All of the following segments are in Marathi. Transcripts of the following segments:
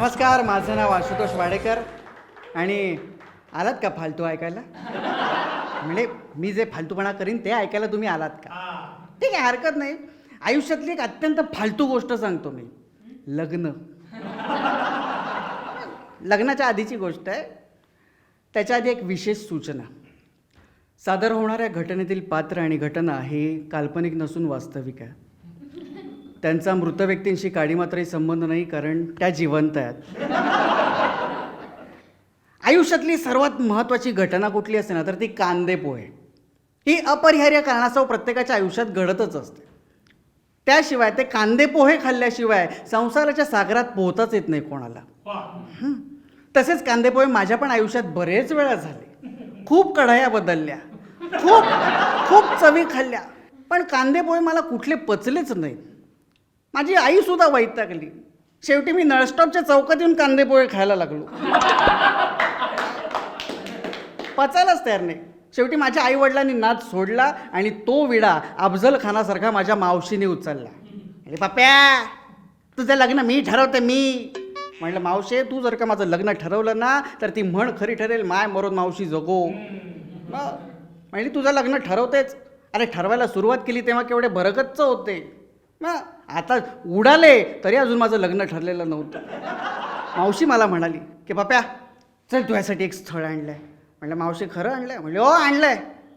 नमस्कार माझं नाव आशुतोष वाडेकर आणि आलात का फालतू ऐकायला? म्हणजे मी जे फालतूपणा करीन ते ऐकायला तुम्ही आलात का? ठीक आहे हरकत नाही. आयुष्यातली एक अत्यंत फालतू गोष्ट सांगतो मी. लग्न. लग्नाच्या आधीची गोष्ट आहे. त्याच्या आधी एक विशेष सूचना. सादर होणाऱ्या घटनेतील पात्र आणि घटना ही काल्पनिक नसून वास्तविक आहे. त्यांचा मृत व्यक्तींशी काडीमात्राही संबंध नाही कारण त्या जिवंत आहेत. आयुष्यातली सर्वात महत्त्वाची घटना कुठली असते ना तर ती कांदे पोहे. ही अपरिहार्य कारणास्तव प्रत्येकाच्या आयुष्यात घडतच असते. त्याशिवाय ते कांदे पोहे खाल्ल्याशिवाय संसाराच्या सागरात पोहताच येत नाही कोणाला. तसेच कांदे पोहे माझ्या पण आयुष्यात बरेच वेळा झाले. खूप कढाया बदलल्या. खूप खूप चवी खाल्ल्या. पण कांदे पोहे मला कुठले पचलेच नाहीत. माझी आईसुद्धा वैतागली. शेवटी मी नळस्टॉपच्या चौकात येऊन कांदेपोळे खायला लागलो. पचायलाच तयार नाही. शेवटी माझ्या आई वडिलांनी नाद सोडला आणि तो विडा अफजल खानासारखा माझ्या मावशीने उचलला. अरे पाप्या तुझं लग्न मी ठरवते मी. म्हटलं मावशे तू जर का माझं लग्न ठरवलं ना तर ती म्हण खरी ठरेल माय मरून मावशी जगो. मग? म्हणजे तुझं लग्न ठरवतेच. अरे ठरवायला सुरुवात केली तेव्हा केवढे बरकतच होते. मग आता उडाले तरी अजून माझं लग्न ठरलेलं नव्हतं. मावशी मला म्हणाली की बाप्या चल तुझ्यासाठी एक स्थळ आणलं आहे म्हणलं मावशी खरं आणलं आहे म्हणले हो आहे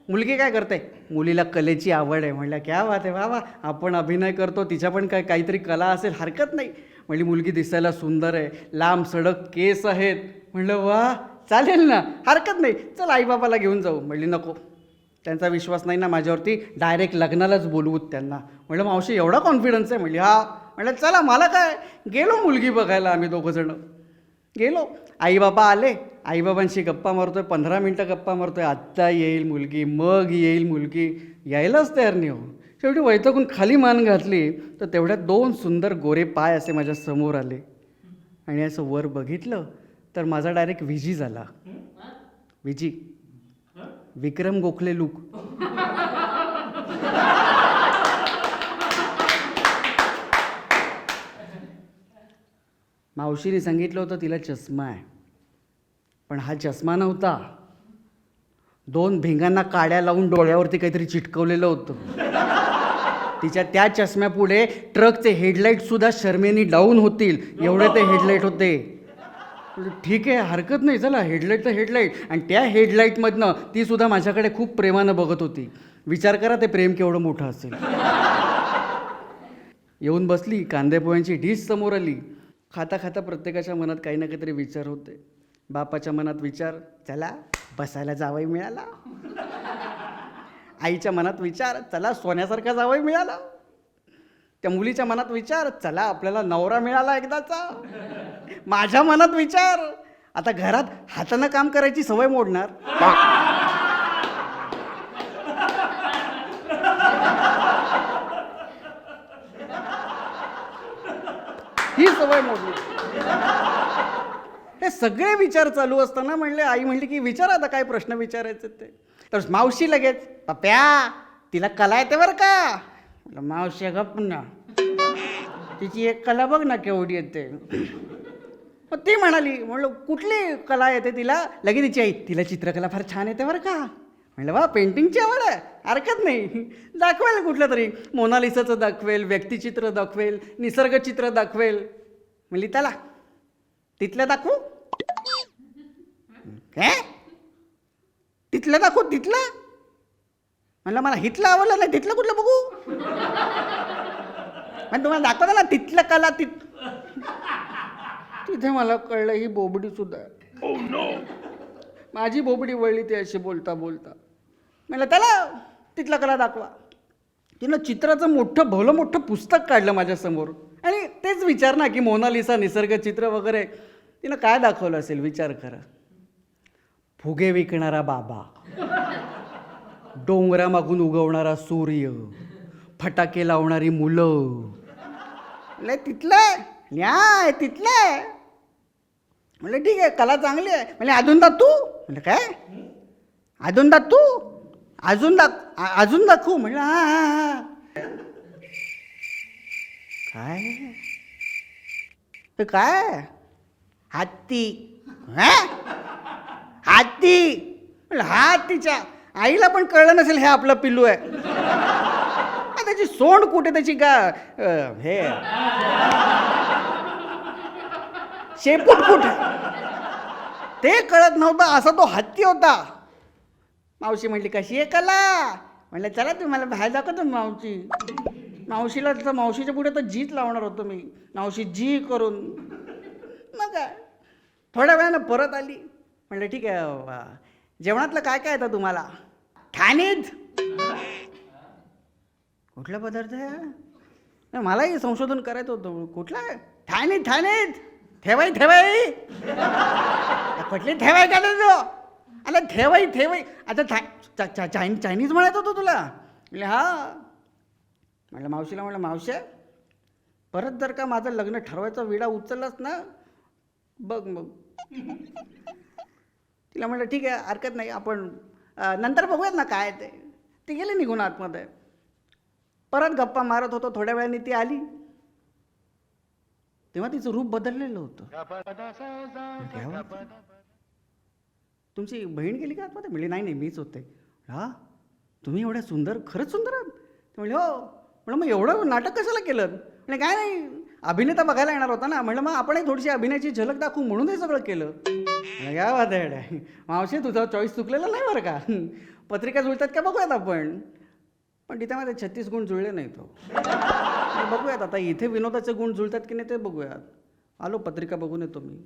मुलगी काय करते? मुलीला कलेची आवड आहे. म्हणलं क्या बात आहे वा वा आपण अभिनय करतो तिच्या पण काय काहीतरी कला असेल हरकत नाही. म्हणली मुलगी दिसायला सुंदर आहे लांब सडक केस आहेत. म्हणलं वा चालेल ना हरकत नाही चल आईबाबाला घेऊन जाऊ. म्हणली नको. त्यांचा विश्वास नाही ना माझ्यावरती. डायरेक्ट लग्नालाच बोलवूत त्यांना. म्हणलं मावशी एवढा कॉन्फिडन्स आहे? म्हणली हा. म्हणलं चला मला काय? गेलो मुलगी बघायला आम्ही दोघंजणं. गेलो. आईबाबा आले. आईबाबांशी गप्पा मारतोय. पंधरा मिनटं गप्पा मारतोय. आत्ता येईल मुलगी मग येईल मुलगी. यायलाच तयार नाही हो. शेवटी वैतकून खाली मान घातली तर तेवढ्यात दोन सुंदर गोरे पाय असे माझ्यासमोर आले. आणि असं वर बघितलं तर माझा डायरेक्ट विजी झाला. विजी. विक्रम गोखले लूक. मावशीने सांगितलं होतं तिला चष्मा आहे. पण हा चष्मा नव्हता. दोन भिंगांना काड्या लावून डोळ्यावरती काहीतरी चिटकवलेलं होतं. तिच्या त्या चष्म्यापुढे ट्रकचे हेडलाईटसुद्धा शर्मेनी डाऊन होतील. एवढे ते हेडलाईट होते. ठीक आहे हरकत नाही चला हेडलाईट तर हेडलाईट. आणि त्या हेडलाईटमधनं ती सुद्धा माझ्याकडे खूप प्रेमानं बघत होती. विचार करा ते प्रेम केवढं मोठं असेल. येऊन बसली कांदेपोह्यांची डिश समोर आली. खाता खाता प्रत्येकाच्या मनात काही ना काहीतरी विचार होते. बापाच्या मनात विचार चला बसायला जावाई मिळाला. आईच्या मनात विचार चला सोन्यासारखा जावाई मिळाला. त्या मुलीच्या मनात विचार चला आपल्याला नवरा मिळाला एकदाचा. माझ्या मनात विचार. आता घरात हातानं काम करायची सवय मोडणार. ही सवय मोडली. हे सगळे विचार चालू असताना म्हणले आई म्हणली की विचार आता काय प्रश्न विचारायचे ते. तर मावशी लगेच पप्या तिला कला येते बरं का? मावशी गप ना. तिची एक कला बघ ना केवढी येते. मग ती म्हणाली म्हणलं कुठली कला येते तिला? लगेच तिची आई तिला चित्रकला फार छान येते बरं का? म्हणलं वा पेंटिंगची आवड आहे. हरकत नाही. दाखवेल कुठलं तरी. मोनालिसाचं दाखवेल व्यक्तिचित्र दाखवेल निसर्गचित्र दाखवेल. म्हणली त्याला तिथलं दाखवू. काय? तिथलं दाखवू? तिथलं? म्हणलं मला हिथलं आवडलं नाही. तिथलं कुठलं बघू? म्हणजे तुम्हाला दाखवता ना तिथलं कला तिथ तिथे मला कळलं ही बोबडी सुद्धा. आहे माझी बोबडी वळली ती अशी बोलता बोलता. म्हणलं त्याला तिथला कला दाखवा. तिनं चित्राचं मोठं भलं मोठं पुस्तक काढलं माझ्यासमोर. आणि तेच विचार ना की मोनालिसा निसर्ग चित्र वगैरे. तिनं काय दाखवलं असेल? विचार करा. फुगे विकणारा बाबा. डोंगरामागून उगवणारा सूर्य. फटाके लावणारी मुलं. तिथलं न्याय तिथलं. म्हणलं ठीक आहे कला चांगली आहे. म्हणजे अजून दाख तू. म्हणलं काय? अजून दाख तू. अजून दाख अजून दाखवू. म्हणलं हा हा हा. काय? ते काय? हत्ती हत्ती म्हणलं, हा हत्तीच्या आईला पण कळलं नसेल हे आपलं पिल्लू आहे. त्याची सोंड कुठे त्याची का हे. शेपूट ते कळत नव्हतं असा तो हत्ती होता. मावशी म्हटली कशी आहे कला? म्हटलं चला तुम्ही मला बाहेर दाखवतो मावशी. मावशीला तर मावशीच्या पुढे तर जीत लावणार होतो मी. मावशी जी करून. मग काय थोड्या वेळानं परत आली. म्हणलं ठीक आहे जेवणातलं काय काय येतं तुम्हाला? ठाणीत कुठला पदार्थ आहे? मलाही संशोधन करायचं होतं. कुठला? ठाणीत ठाणीत ठेवाय ठेवाय कुठली ठेवाय का तो अरे ठेवाय ठेवाय आता था चा- चा- चायनी चायनीज म्हणायचं होतं तुला. म्हणजे हा. म्हटलं मावशीला म्हटलं मावशे परत जर का माझं लग्न ठरवायचा विडा उचललास ना बघ मग. तिला म्हटलं ठीक आहे हरकत नाही. आपण नंतर बघूयात ना काय ते. ती गेली निघून आतमध्ये. परत गप्पा मारत होतो. थोड्या वेळाने ती आली. तेव्हा तिचं रूप बदललेलं होतं. म्हटलं, "काय हो?" तुमची बहीण गेली का आतमध्ये? म्हणली नाही नाही मीच होते. हा तुम्ही एवढ्या सुंदर खरंच सुंदर आहात. ते म्हणले हो. म्हणलं मग एवढं नाटक कशाला केलं? म्हणजे काय नाही अभिनेता बघायला येणार होता ना. म्हणलं मग आपणही थोडीशी अभिनयाची झलक दाखवू म्हणून हे सगळं केलं. काय वाद मावशी तुझा चॉईस चुकलेला नाही बरं का? पत्रिका जुळतात का बघूयात आपण? पण तिथे माझे छत्तीस गुण जुळले नाही तो तर बघूयात. आता इथे विनोदाचे गुण जुळतात की नाही ते बघूयात. आलो पत्रिका बघून येतो मी.